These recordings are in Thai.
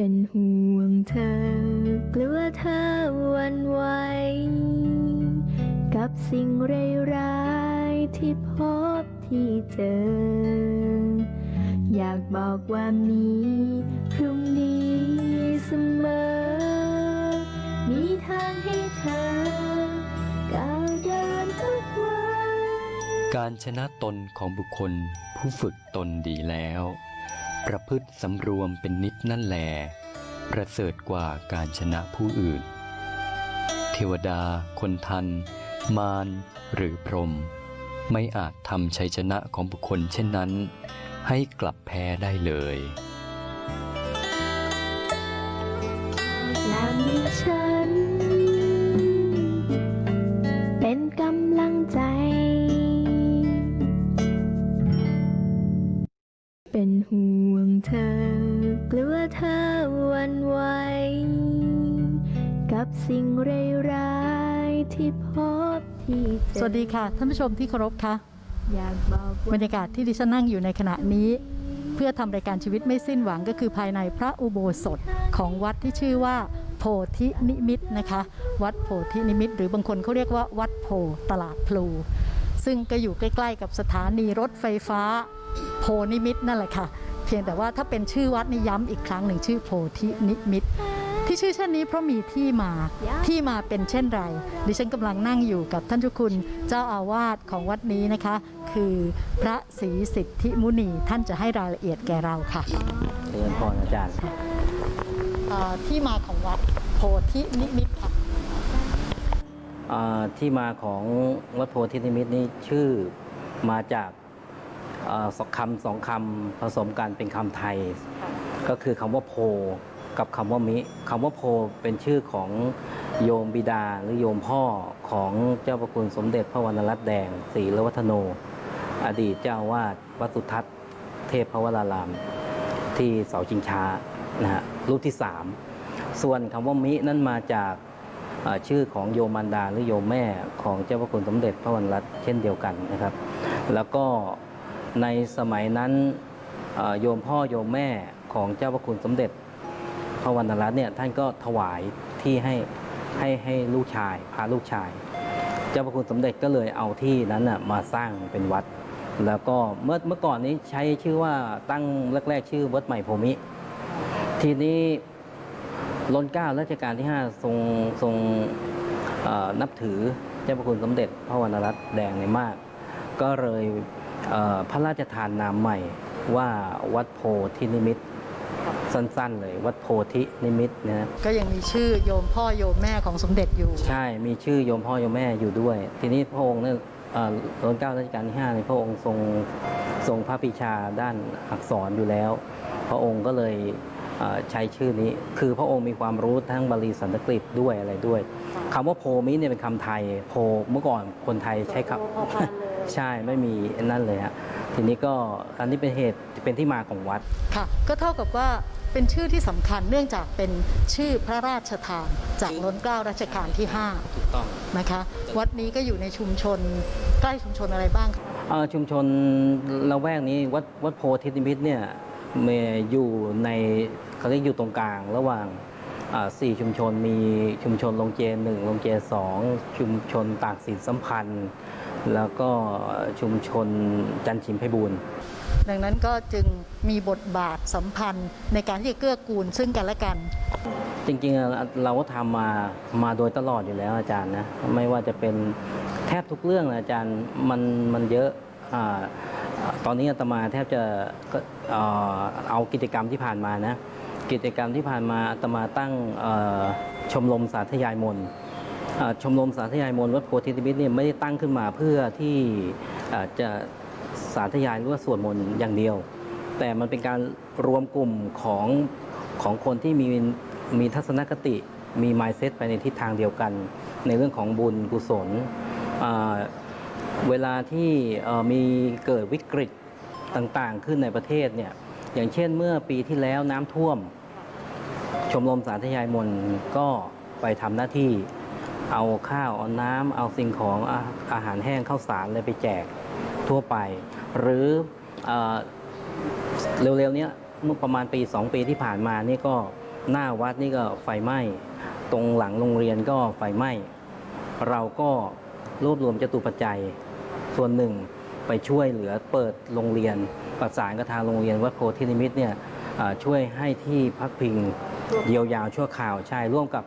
เป็นห่วงเธอกลัวเธอวันไหวกับสิ่งร้ายๆที่พบที่เจอ อยากบอกว่ามีพรุ่งนี้เสมอ มีทางให้เธอก้าวเดินทุกวัน การชนะตนของบุคคลผู้ฝึกตนดีแล้ว ประพฤติสำรวมเป็นนิดนั่นแล ประเสริฐกว่าการชนะผู้อื่น เทวดา คนทัน มารหรือพรหมไม่อาจทำชัยชนะของบุคคลเช่นนั้น ให้กลับแพ้ได้เลย บที่เจอสวัสดีค่ะ ท่านผู้ชมที่เคารพค่ะอยากบอกว่บรรยากาศที่ดิฉันนั่งอยู่ในขณะนี้ เพื่อทำรายการชีวิตไม่สิ้นหวังก็คือภายในพระอุโบสถของวัดที่ชื่อว่า โพธินิมิตนะคะ วัดโพธินิมิต หรือบางคนเขาเรียกว่าวัดโพตลาดพลูซึ่งก็อยู่ใกล้ ๆ กับสถานีรถไฟฟ้า โพนิมิตนั่นแหละค่ะ เพียงแต่ว่าถ้าเป็นชื่อวัดนี่ย้ำอีกครั้งหนึ่งชื่อโพธินิมิต ที่ชื่อเช่นนี้เพราะมีที่มาที่มาเป็นเช่นไร ดิฉันกำลังนั่งอยู่กับท่านเจ้าคุณเจ้าอาวาสของวัดนี้นะคะ คือพระศรีสิทธิมุนีท่านจะให้รายละเอียดแก่เราค่ะเรียนพรอาจารย์เอ่อที่มาของวัดโพธินิมิตค่ะอ่าที่มาของวัดโพธินิมิตนี่ชื่อมาจากอ่าสองคำสองคำผสมกันเป็นคำไทย ก็คือคำว่าโพ กับคำว่ามิคำว่าโพเป็นชื่อของโยมบิดาหรือโยมพ่อของเจ้าประคุณสมเด็จพระวรรณรัตน์แดงศรีละวัฒโน อดีตเจ้าวาดวัดสุทัศน์ เทพพวราราม ที่เสาชิงช้านะฮะรูปที่สามส่วนคำว่ามินั่นมาจากชื่อของโยมมันดาหรือโยมแม่ของเจ้าพระคุณสมเด็จพระวรรณรัตน์เช่นเดียวกันนะครับ แล้วก็ในสมัยนั้นโยมพ่อโยมแม่ของเจ้าพระคุณสมเด็จ พระวรรณรัตน์เนี่ยท่านก็ถวายที่ให้ให้ให้ลูกชาย พาลูกชาย เจ้าพระคุณสมเด็จก็เลยเอาที่นั้นน่ะมาสร้างเป็นวัด แล้วก็เมื่อเมื่อก่อนนี้ใช้ชื่อว่าตั้งแรกๆ ชื่อวัดใหม่โพมิ ทีนี้รัชเก้ารัชกาลที่ 5 ทรงทรงนับถือเจ้าพระคุณสมเด็จพระวรรณรัตน์แดงในมาก ก็เลยพระราชทานนามใหม่ว่าวัดโพธินิมิตร สั้นๆ เลยวัดโพธินิมิตรนะฮะก็ยังมีชื่อโยมพ่อโยมแม่ของสมเด็จอยู่ ใช่มีชื่อโยมพ่อโยมแม่อยู่ด้วย ทีนี้พระองค์เนี่ยเอ่อรัชกาลรัชกาลที่5ในยพระองค์ทรงทรงพระปรีชาด้านอักษรอยู่แล้ว พระองค์ก็เลยเอ่อใช้ชื่อนี้ คือพระองค์มีความรู้ทั้งบาลีสันสกฤตด้วยอะไรด้วยคำว่าโพมิเนี่ยเป็นคำไทยโพเมื่อก่อนคนไทยใช้คำใช่ไม่มีอันนั่นเลยฮะทีนี้ก็อันนี้เป็นเหตุเป็นที่มาของวัดค่ะก็เท่ากับว่า เป็นชื่อที่สำคัญเนื่องจากเป็นชื่อพระราชทาน จากล้นเกล้ารัชกาลที่ ถูกต้อง5 นะคะ วัดนี้ก็อยู่ในชุมชนใกล้ชุมชนอะไรบ้างคะเอ่อชุมชนละแวกนี้วัดวัดโพธินิมิตรเนี่ยเมอยู่ในเขาเรียกอยู่ตรงกลางระหว่างอ่าสี่ชุมชนมีชุมชนลงเจหนึ่งลงเจสองชุมชนตากสินสัมพันธ์ แล้วก็ชุมชนจันทร์ชิมไพบูลย์ ดังนั้นก็จึงมีบทบาทสัมพันธ์ในการที่จะเกื้อกูลซึ่งกันและกัน จริงๆเราก็ทำมามาโดยตลอดอยู่แล้วอาจารย์นะไม่ว่าจะเป็นแทบทุกเรื่องอาจารย์มันมันเยอะอตอนนี้อาตมาแทบจะก็เอากิจกรรมที่ผ่านมานะกิจกรรมที่ผ่านมาอาตมาตั้งชมรมสาธยายมนชมรมสาธยายมนวัดโพธินิมิตรเนี่ยไม่ได้ตั้งขึ้นมาเพื่อที่จะ สาธยายหรือว่าสวดมนต์อย่างเดียว แต่มันเป็นการรวมกลุ่มของของคนที่มีมีทัศนคติมี mindset ไปในทิศทางเดียวกัน ในเรื่องของบุญกุศลเวลาที่มีเกิดวิกฤตต่างๆ ขึ้นในประเทศเนี่ยอย่างเช่นเมื่อปีที่แล้วน้ำท่วม ชมรมสาธยายมนก็ไปทำหน้าที่เอาข้าว เอาน้ำเอาสิ่งของอาอาหารแห้งข้าวสารอะไรไปแจก ทั่วไป หรือเร็วๆเนี้ยเมื่อประมาณปี 2 ปีที่ผ่านมานี่ก็หน้าวัดนี่ก็ไฟไหม้ ตรงหลังโรงเรียนก็ไฟไหม้ เราก็รวบรวมจตุปัจจัยส่วนหนึ่งไปช่วยเหลือเปิดโรงเรียน ประสานกับทางโรงเรียนวัดโพธินิมิตเนี่ยช่วยให้ที่พักพิงเยียวยาชั่วคราวใช่ร่วมกับ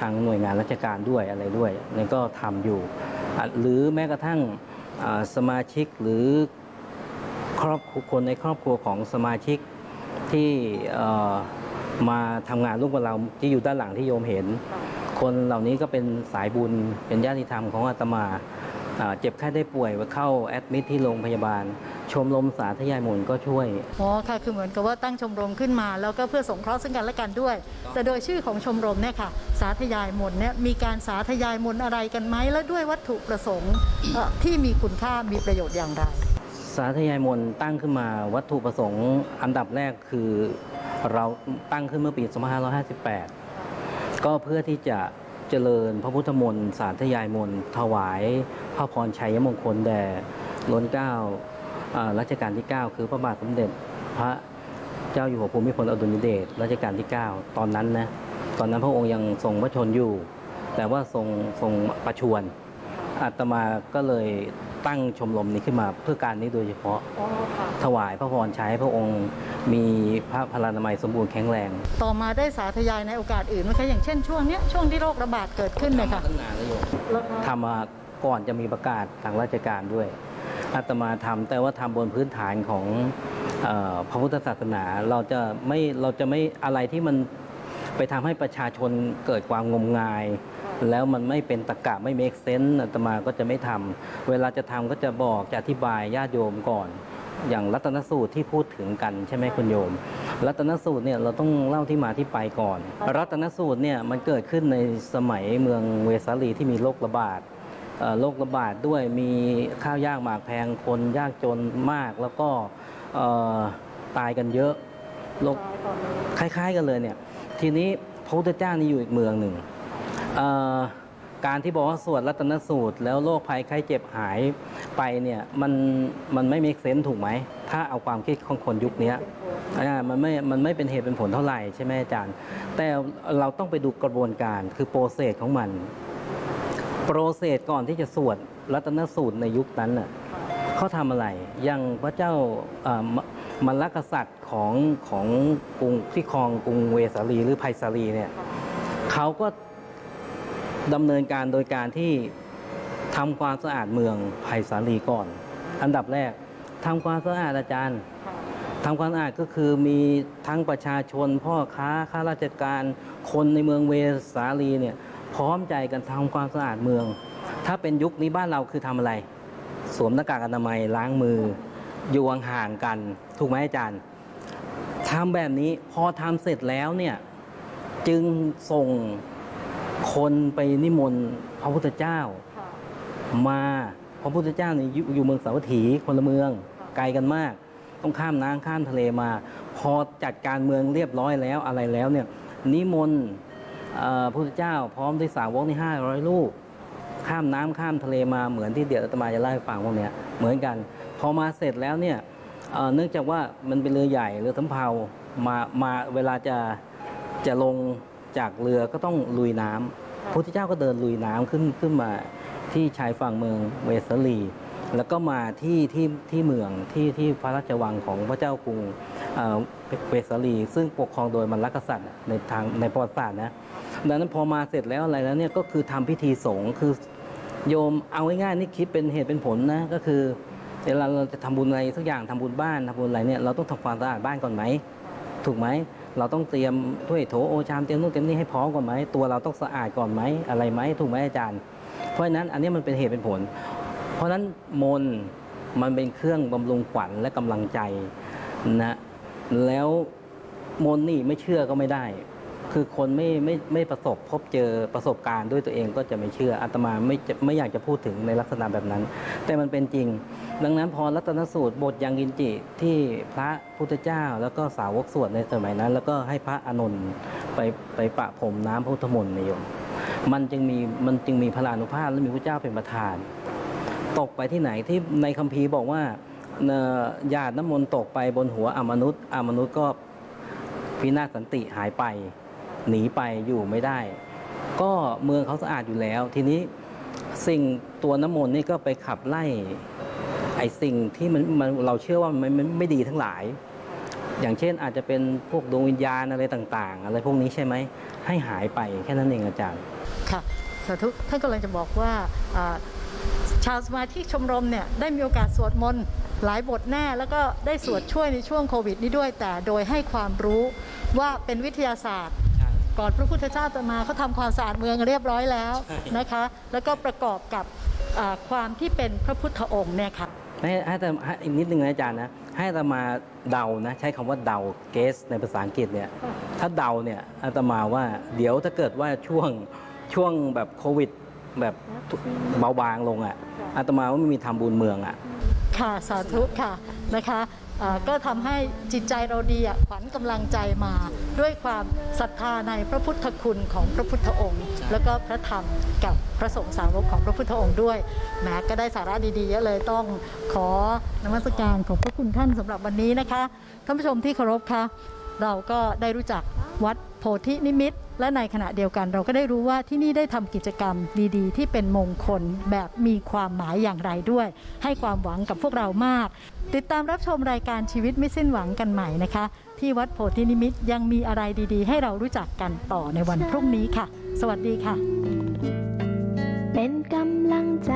ทางหน่วยงานราชการด้วยอะไรด้วยนั่นก็ทำอยู่ หรือแม้กระทั่ง สมาชิกหรือครอบคนในครอบครัวของสมาชิกที่มาทำงานร่วมกับเราที่อยู่ด้านหลังที่โยมเห็น คนเหล่านี้ก็เป็นสายบุญเป็นญาติธรรมของอาตมาเจ็บไข้ได้ป่วยเข้าแอดมิทที่โรงพยาบาล ชมรมสาธยายมนต์ก็ช่วย อ๋อค่ะคือเหมือนกับว่าตั้งชมรมขึ้นมา แล้วก็เพื่อสงเคราะห์ซึ่งกันและกันด้วย แต่โดยชื่อของชมรมเนี่ยค่ะสาธยายมนต์เนี่ยมีการสาธยายมนต์อะไรกันไหมและด้วยวัตถุประสงค์เอ่อที่มีคุณค่ามีประโยชน์อย่างไร สาธยายมนต์ตั้งขึ้นมาวัตถุประสงค์อันดับแรกคือเราตั้งขึ้นเมื่อปี 2558 ก็เพื่อที่จะเจริญพระพุทธมนต์สาธยายมนต์ถวายพระพรชัยมงคลแด่ล้นเกล้าอ่า รัชกาลที่ 9 คือพระบาทสมเด็จพระเจ้าอยู่หัวภูมิพลอดุลยเดชรัชกาลที่ 9 ตอนนั้นนะตอนนั้นพระองค์ยังทรงพระชนอยู่ แต่ว่าทรงทรงประชวรอาตมาก็เลยตั้งชมรมนี้ขึ้นมาเพื่อการนี้โดยเฉพาะอ๋อค่ะถวายพระพรใช้พระองค์มีพระพลานามัยสมบูรณ์แข็งแรง ต่อมาได้สาธยายในโอกาสอื่นไหมคะอย่างเช่นช่วงเนี้ยช่วงที่โรคระบาดเกิดขึ้นเนี่ยค่ะตั้งนานแล้วโยมแล้วก็ทำมาก่อนจะมีประกาศทางราชการด้วย อาตมาทำแต่ว่าทำบนพื้นฐานของอพระพุทธศาสนาเราจะไม่เราจะไม่อะไรที่มันไปทำให้ประชาชนเกิดความงมงาย แล้วมันไม่เป็นตะกะไม่เมคเซนส์อาตมาก็จะไม่ทำเวลาจะทำก็จะบอกจะอธิบายญาติโยมก่อนอย่างรัตนสูตรที่พูดถึงกันใช่ไหมคุณโยม รัตนสูตรเนี่ยเราต้องเล่าที่มาที่ไปก่อน รัตนสูตรเนี่ยมันเกิดขึ้นในสมัยเมืองเวสาลีที่มีโรคระบาด โรคระบาดด้วยมีข้าวยากหมากแพงคนยากจนมากแล้วก็ตายกันเยอะโรคคล้าย ๆ กันเลยเนี่ยทีนี้พระพุทธเจ้านี่อยู่อีกเมืองหนึ่งการที่บอกว่าสวดรัตนสูตร แล้วโรคภัยไข้เจ็บหายไปเนี่ยมันมันไม่ make sense ถูกไหม ถ้าเอาความคิดของคนยุคนี้มันไม่มันไม่เป็นเหตุเป็นผลเท่าไหร่ใช่ไหมอาจารย์ แต่เราต้องไปดูกระบวนการคือโปรเซสของมัน โปรเซสก่อนที่จะสวดรัตนสูตรในยุคนั้นน่ะเขาทำอะไรอย่างพระเจ้าเอ่อมมลกษัตริย์ของของกรุงที่ครองกรุงเวสาลีหรือไพศาลีเนี่ยเขาก็ดำเนินการโดยการที่ทำความสะอาดเมืองไพศาลีก่อน อันดับแรกทำความสะอาดอาจารย์ทำความสะอาดก็คือมีทั้งประชาชนพ่อค้าข้าราชการคนในเมืองเวสาลีเนี่ย พร้อมใจกันทำความสะอาดเมือง ถ้าเป็นยุคนี้บ้านเราคือทำอะไร สวมหน้ากากอนามัยล้างมือ อยู่ห่างกัน ถูกไหมอาจารย์ทำแบบนี้พอทำเสร็จแล้วเนี่ยจึงส่งคนไปนิมนต์พระพุทธเจ้า มาพระพุทธเจ้าเนี่ยอยู่เมืองสาวัตถีคนละเมืองไกลกันมาก ต้องข้ามน้ำข้ามทะเลมา พอจัดการเมืองเรียบร้อยแล้วอะไรแล้วเนี่ยนิมนต์ พระพุทธเจ้าพร้อมด้วยสาวกในห้าร้อยลูกข้ามน้ำข้ามทะเลมาเหมือนที่เดี๋ยวอาตมาจะเล่าให้ฟังพวกนี้เหมือนกัน พอมาเสร็จแล้วเนี่ยเนื่องจากว่ามันเป็นเรือใหญ่เรือสำเภามามาเวลาจะจะลงจากเรือก็ต้องลุยน้ำพระพุทธเจ้าก็เดินลุยน้ำขึ้นขึ้นมาที่ชายฝั่งเมืองเวสลี แล้วก็มาที่ที่ที่เมืองที่ที่พระราชวังของพระเจ้ากรุง เวสลี ซึ่งปกครองโดยมลกษัตริย์ในทางในประวัติศาสตร์นะดังนั้นพอมาเสร็จแล้วอะไรแล้วเนี่ยก็คือทำพิธีสงฆ์คือโยมเอาง่ายๆนี่คิดเป็นเหตุเป็นผลนะก็คือเวลาเราจะทำบุญอะไรสักอย่างทำบุญบ้านทำบุญอะไรเนี่ยเราต้องทำความสะอาดบ้านก่อนไหมถูกไหมเราต้องเตรียมถ้วยโถโอชามเตรียมนู่นเตรียมนี่ให้พร้อมก่อนไหมตัวเราต้องสะอาดก่อนไหมอะไรไหมถูกไหมอาจารย์ เพราะฉะนั้นอันนี้มันเป็นเหตุเป็นผล เพราะฉะนั้นมนต์มันเป็นเครื่องบำรุงขวัญและกำลังใจนะ แล้วมนต์นี่ไม่เชื่อก็ไม่ได้ คือคนไม่ไม่ไม่ประสบพบเจอประสบการณ์ด้วยตัวเองก็จะไม่เชื่ออาตมาไม่จะไม่อยากจะพูดถึงในลักษณะแบบนั้น แต่มันเป็นจริง ดังนั้นพอรัตนสูตรบทยังกินจิที่พระพุทธเจ้า แล้วก็สาวกสวดในสมัยนั้น แล้วก็ให้พระอานนท์ไปไปประพรมน้ำพระพุทธมนต์ในโยมมันจึงมีมันจึงมีพลานุภาพและมีพระเจ้าเป็นประธาน ตกไปที่ไหนที่ในคัมภีร์บอกว่า หยาดน้ำมนต์ตกไปบนหัวอมนุษย์อมนุษย์ก็พินาศสันติหายไป หนีไปอยู่ไม่ได้ ก็เมืองเขาสะอาดอยู่แล้ว ทีนี้สิ่งตัวน้ำมนต์นี่ก็ไปขับไล่ไอสิ่งที่มันมันเราเชื่อว่ามันมันไม่ดีทั้งหลาย อย่างเช่นอาจจะเป็นพวกดวงวิญญาณอะไรต่าง ๆ อะไรพวกนี้ใช่ไหมให้หายไปแค่นั้นเองอาจารย์ค่ะสาธุท่านกำลังจะบอกว่าชาวสมาชิชมรมเนี่ยได้มีโอกาสสวดมนต์ หลายบทแน่แล้วก็ได้สวดช่วยในช่วงโควิดนี้ด้วย แต่โดยให้ความรู้ว่าเป็นวิทยาศาสตร์ ก่อนพระพุทธเจ้าจะมาเขาทำความสะอาดเมืองเรียบร้อยแล้วนะคะ แล้วก็ประกอบกับอ่าความที่เป็นพระพุทธองค์เนี่ยค่ะให้ให้แต่ให้อีกนิดนึงนะอาจารย์นะให้อาตมาเดานะใช้คำว่าเดาเกส ในภาษาอังกฤษเนี่ยถ้าเดาเนี่ยอาตมาว่าเดี๋ยวถ้าเกิดว่าช่วงช่วงแบบโควิด แบบเบาบางลงอะอาตมาว่าไม่มีทำบุญเมืองอะ ค่ะสาธุค่ะนะคะอ่าก็ทำให้จิตใจเราดีอะขวัญกำลังใจมา ด้วยความศรัทธาในพระพุทธคุณของพระพุทธองค์ แล้วก็พระธรรมกับพระสงฆ์สาวกของพระพุทธองค์ด้วยแหม้ก็ได้สาระดีๆเยอะเลยต้องขอนมัสการของพระคุณท่านสำหรับวันนี้นะคะท่านผู้ชมที่เคารพค่ะ เราก็ได้รู้จักวัดโพธินิมิตและในขณะเดียวกันเราก็ได้รู้ว่าที่นี่ได้ทำกิจกรรมดีๆ ที่เป็นมงคลแบบมีความหมายอย่างไรด้วย ให้ความหวังกับพวกเรามาก ติดตามรับชมรายการชีวิตไม่สิ้นหวังกันใหม่นะคะ ที่วัดโพธินิมิตยังมีอะไรดีๆ ให้เรารู้จักกันต่อในวันพรุ่งนี้ค่ะ สวัสดีค่ะ เป็นกำลังใจ